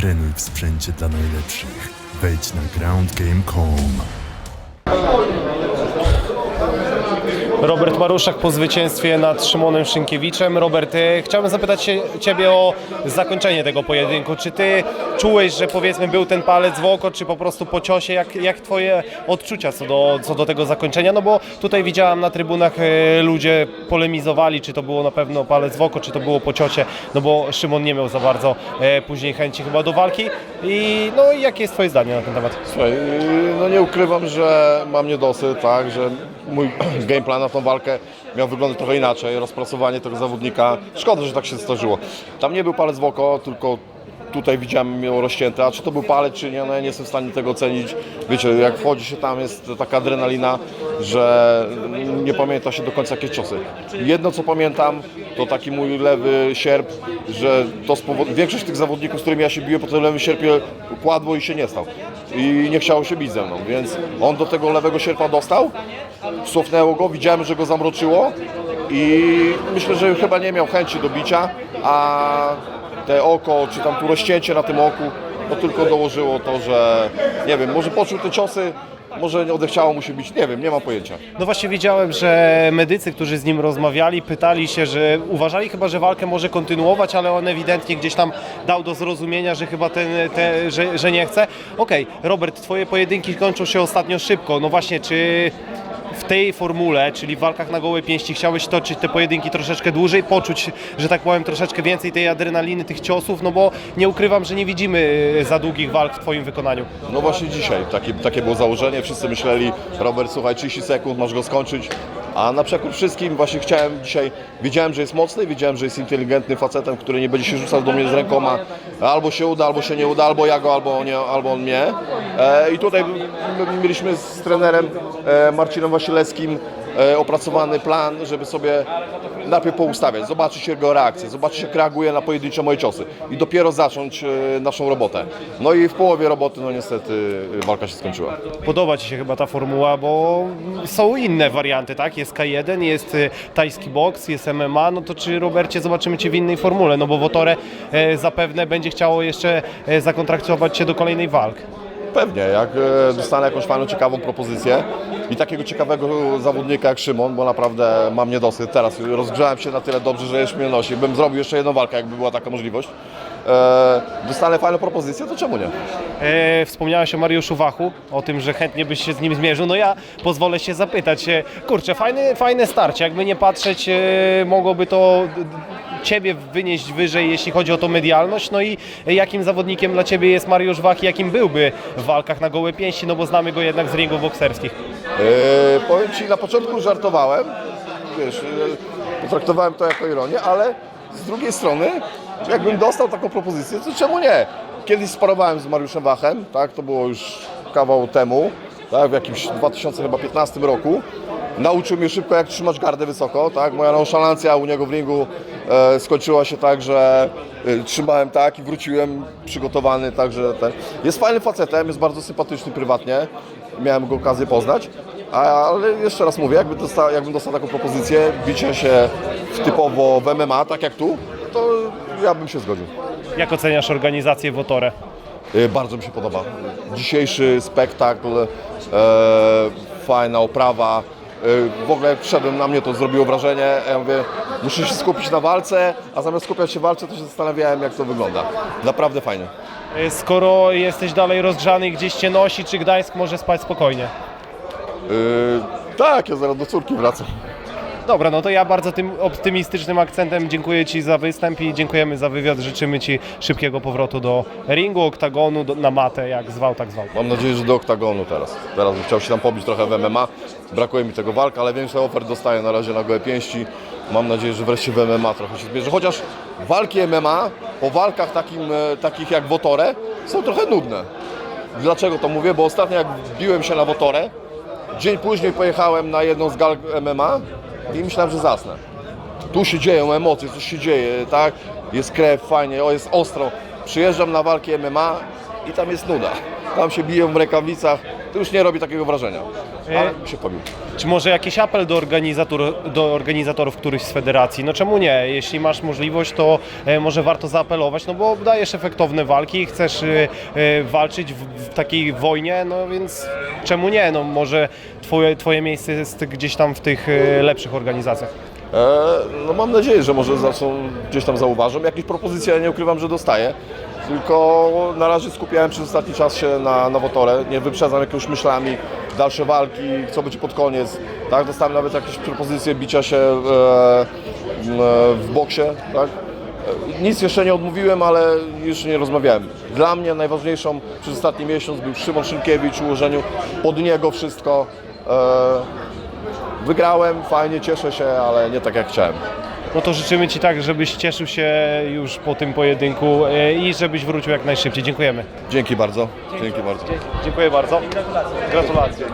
Trenuj w sprzęcie dla najlepszych. Wejdź na groundgame.com. Robert Maruszak po zwycięstwie nad Szymonem Szynkiewiczem. Robert, e, chciałbym zapytać się Ciebie o zakończenie tego pojedynku. Czy Ty czułeś, że powiedzmy był ten palec w oko, czy po prostu po ciosie? Jak, jak Twoje odczucia co do, co do tego zakończenia? No bo tutaj widziałam na trybunach e, ludzie polemizowali, czy to było na pewno palec w oko, czy to było po ciosie, no bo Szymon nie miał za bardzo e, później chęci chyba do walki. I no jakie jest Twoje zdanie na ten temat? Słuchaj, no nie ukrywam, że mam niedosyt, tak, że mój game plan na tą walkę miał wyglądać trochę inaczej, rozpracowanie tego zawodnika. Szkoda, że tak się zdarzyło. Tam nie był palec w oko, tylko tutaj widziałem miał rozcięte, a czy to był palec, czy nie, no ja nie jestem w stanie tego ocenić. Wiecie, jak wchodzi się tam, jest taka adrenalina, że nie pamięta się do końca jakie ciosy. Jedno co pamiętam, to taki mój lewy sierp, że to większość tych zawodników, z którymi ja się biłem po tym lewym sierpie kładło i się nie stał. I nie chciało się bić ze mną, więc on do tego lewego sierpa dostał, cofnęło go, widziałem, że go zamroczyło i myślę, że chyba nie miał chęci do bicia, a te oko, czy tam tu rozcięcie na tym oku, to tylko dołożyło to, że nie wiem, może poczuł te ciosy, może nie odechciało mu się bić, nie wiem, nie mam pojęcia. No właśnie wiedziałem, że medycy, którzy z nim rozmawiali, pytali się, że uważali chyba, że walkę może kontynuować, ale on ewidentnie gdzieś tam dał do zrozumienia, że chyba ten, te, że, że nie chce. Okej, Robert, twoje pojedynki kończą się ostatnio szybko. No właśnie, czy w tej formule, czyli w walkach na gołe pięści, chciałeś toczyć te pojedynki troszeczkę dłużej, poczuć, że tak powiem, troszeczkę więcej tej adrenaliny, tych ciosów, no bo nie ukrywam, że nie widzimy za długich walk w twoim wykonaniu. No właśnie dzisiaj, takie, takie było założenie, wszyscy myśleli, Robert, słuchaj, 30 sekund, masz go skończyć, a na przekór wszystkim właśnie chciałem dzisiaj, wiedziałem, że jest mocny, wiedziałem, że jest inteligentnym facetem, który nie będzie się rzucał do mnie z rękoma, albo się uda, albo się nie uda, albo ja go, albo, nie, albo on mnie. E, I tutaj mieliśmy z trenerem e, Marcinem Wasilewskim opracowany plan, żeby sobie najpierw poustawiać, zobaczyć jego reakcję, zobaczyć jak reaguje na pojedyncze moje ciosy i dopiero zacząć e, naszą robotę. No i w połowie roboty, no niestety e, walka się skończyła. Podoba Ci się chyba ta formuła, bo są inne warianty, tak? Jest K1, jest tajski boks, jest MMA, no to czy Robercie zobaczymy Cię w innej formule? No bo Wotore e, zapewne będzie chciało jeszcze e, zakontraktować Cię do kolejnej walk. Pewnie, jak e, dostanę jakąś fajną, ciekawą propozycję i takiego ciekawego zawodnika jak Szymon, bo naprawdę mam niedosyt. Teraz rozgrzałem się na tyle dobrze, że jeszcze mnie nosi. Bym zrobił jeszcze jedną walkę, jakby była taka możliwość. E, dostanę fajną propozycję, to czemu nie? E, wspomniałeś o Mariuszu Wachu, o tym, że chętnie byś się z nim zmierzył. No ja pozwolę się zapytać. Kurczę, fajne, fajne starcie. Jakby nie patrzeć, mogłoby to Ciebie wynieść wyżej, jeśli chodzi o tą medialność. No i e, jakim zawodnikiem dla Ciebie jest Mariusz Wach i jakim byłby w walkach na gołe pięści, no bo znamy go jednak z ringów bokserskich. E, powiem Ci, na początku żartowałem, wiesz, e, traktowałem to jako ironię, ale z drugiej strony, jakbym dostał taką propozycję, to czemu nie? Kiedyś sparowałem z Mariuszem Wachem, tak, to było już kawał temu, tak, w jakimś 2015 roku. Nauczył mnie szybko, jak trzymać gardę wysoko, tak, moja nonszalancja u niego w ringu e, skończyła się tak, że e, trzymałem tak i wróciłem przygotowany, także ten. Jest fajnym facetem, jest bardzo sympatyczny prywatnie, miałem go okazję poznać. A- Ale jeszcze raz mówię, jakby dostał, jakbym dostał taką propozycję bicia się w typowo w MMA, tak jak tu, to ja bym się zgodził. Jak oceniasz organizację Wotore? Y, Bardzo mi się podoba. Dzisiejszy spektakl, e, fajna oprawa. E, w ogóle jak wszedłem na mnie, to zrobiło wrażenie. Ja mówię, muszę się skupić na walce, a zamiast skupiać się w walce, to się zastanawiałem, jak to wygląda. Naprawdę fajnie. E, Skoro jesteś dalej rozgrzany i gdzieś Cię nosi, czy Gdańsk może spać spokojnie? E, tak, ja zaraz do córki wracam. Dobra, no to ja bardzo tym optymistycznym akcentem dziękuję Ci za występ i dziękujemy za wywiad. Życzymy Ci szybkiego powrotu do ringu, oktagonu, do, na matę, jak zwał, tak zwał. Mam nadzieję, że do oktagonu teraz. Teraz bym chciał się tam pobić trochę w MMA. Brakuje mi tego walk, ale większe ofert dostaję na razie na gołe pięści. Mam nadzieję, że wreszcie w MMA trochę się zbierze. Chociaż walki MMA po walkach takim, e, takich jak Wotore są trochę nudne. Dlaczego to mówię? Bo ostatnio jak biłem się na Wotore, dzień później pojechałem na jedną z gal MMA i myślałem, że zasnę. Tu się dzieją emocje, coś się dzieje, tak? Jest krew, fajnie, o, jest ostro. Przyjeżdżam na walki MMA i tam jest nuda. Tam się biją w rękawicach, to już nie robi takiego wrażenia. Ale się pobił. Czy może jakiś apel do, organizator, do organizatorów któryś z federacji? No czemu nie? Jeśli masz możliwość, to e, może warto zaapelować, no bo dajesz efektowne walki, chcesz e, e, walczyć w, w takiej wojnie, no więc czemu nie? No może twoje, twoje miejsce jest gdzieś tam w tych e, lepszych organizacjach. E, no mam nadzieję, że może zaczną gdzieś tam zauważą. Jakieś propozycje ja nie ukrywam, że dostaję. Tylko na razie skupiałem przez ostatni czas się na Nowotorę. Nie wyprzedzam jakimiś myślami, dalsze walki, co będzie pod koniec. Tak, dostałem nawet jakieś propozycje bicia się e, m, w boksie. Tak? E, Nic jeszcze nie odmówiłem, ale już nie rozmawiałem. Dla mnie najważniejszą przez ostatni miesiąc był Szymon Szynkiewicz w ułożeniu. Pod niego wszystko. E, Wygrałem, fajnie, cieszę się, ale nie tak jak chciałem. No to życzymy Ci tak, żebyś cieszył się już po tym pojedynku e, i żebyś wrócił jak najszybciej. Dziękujemy. Dzięki bardzo. Dzięki bardzo. Dziękuję bardzo. Gratulacje.